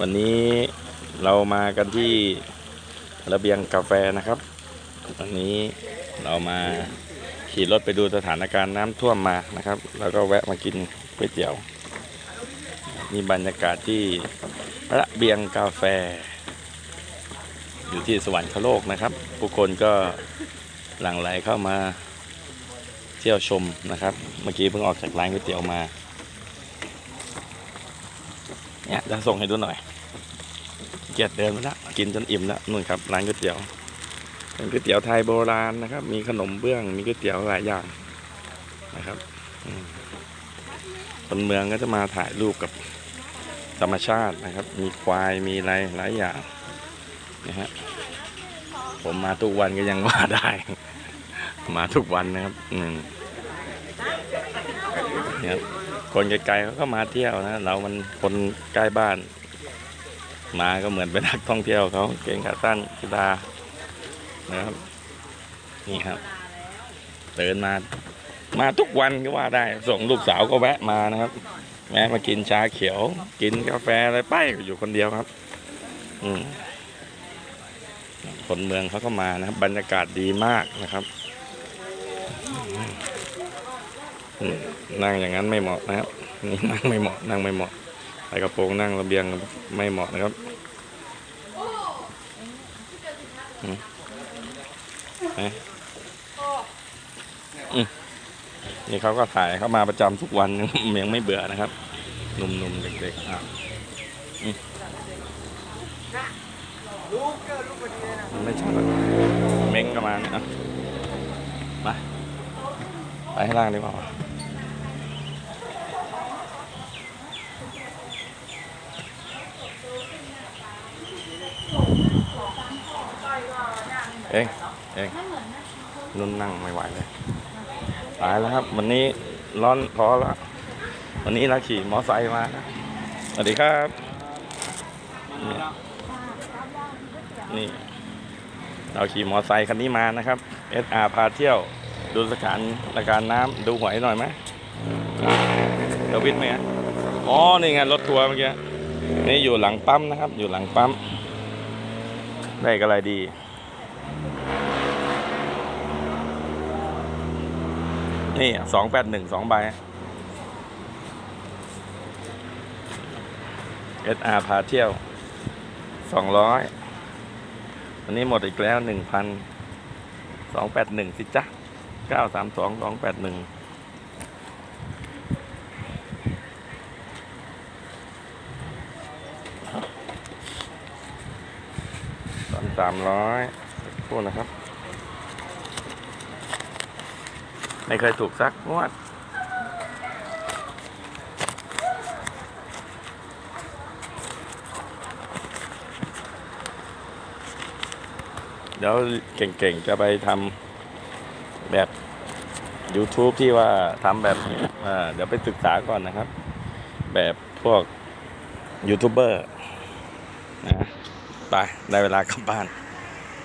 วันนี้เรามากันที่ระเบียงกาแฟนะครับ วันนี้เรามาขี่รถไปดูสถานการณ์น้ำท่วมมานะครับ แล้วก็แวะมากินก๋วยเตี๋ยวนี่บรรยากาศที่ระเบียงกาแฟ อยู่ที่สวรรคโลกนะครับ ผู้คนก็หลั่งไหลเข้ามาเที่ยวชมนะครับ เมื่อกี้เพิ่งออกจากร้านก๋วยเตี๋ยวมา เนี่ยจะส่งให้ดูหน่อย เกียรติเดินแล้วกินจนอิ่มแล้วนู่นครับร้านก๋วยเตี๋ยวเป็นก๋วยเตี๋ยวไทยโบราณนะครับ มีขนมเบื้อง มีก๋วยเตี๋ยวหลายอย่างนะครับคนเมืองก็จะมาถ่ายรูปกับธรรมชาตินะครับ มีควายมีอะไรหลายอย่างนะฮะผมมาทุกวันก็ยังว่าได้ มาทุกวันนะครับอืมเนี่ย คนไกลๆเขาก็มาเที่ยวนะเรามันคนใกล้บ้าน มาก็เหมือนเป็นนักท่องเที่ยวเขาเก่งขาสั้นกีฬานะครับ นี่ครับ เดินมา มาทุกวันก็ว่าได้ ส่งลูกสาวก็แวะมานะครับแวะมากินชาเขียว กินกาแฟอะไรไปอยู่คนเดียวครับ อืมคนเมืองเขาก็มานะครับ บรรยากาศดีมากนะครับอืม นั่งอย่างนั้นไม่เหมาะนะครับนี่นั่งไม่เหมาะนั่งไม่เหมาะใส่กระโปรงนั่งระเบียงไม่เหมาะนะครับนี่เขาก็ถ่ายเข้ามาประจำทุกวันยังไม่เบื่อนะครับหนุ่มๆเด็กๆอะไม่ใช่หรอกเม้งก็มาเนี่ยอะมาไปให้ล่างดีกว่า เองเองนุ่นนั่งไม่ไหวเลยตายแล้วครับ วันนี้ร้อนพอแล้ววันนี้เราขี่มอไซค์มานะสวัสดีครับนี่นี่ เราขี่มอไซค์คันนี้มานะครับ SR พาเที่ยว ดูสถานราการน้ำดูหวยหน่อยไหมเดวิดไหมฮะอ๋อ นี่ไงรถทัวร์เมื่อกี้ นี่อยู่หลังปั๊มนะครับ อยู่หลังปั๊ม ได้อะไรดี นี่สองแปดหนึ่งสองใบ SR พาเที่ยวสองร้อยอันนี้หมดอีกแล้วหนึ่งพันสองแปดหนึ่งสิจ๊ะเก้าสามสองสองแปดหนึ่งตอน สามร้อยพูดนะครับ ไม่เคยถูกสักงวดเดี๋ยวเก่งๆ จะไปทำแบบ YouTube ที่ว่าทำแบบเดี๋ยวไปศึกษาก่อนนะครับ แบบพวกยูทูบเบอร์นะ ไปได้เวลากลับบ้าน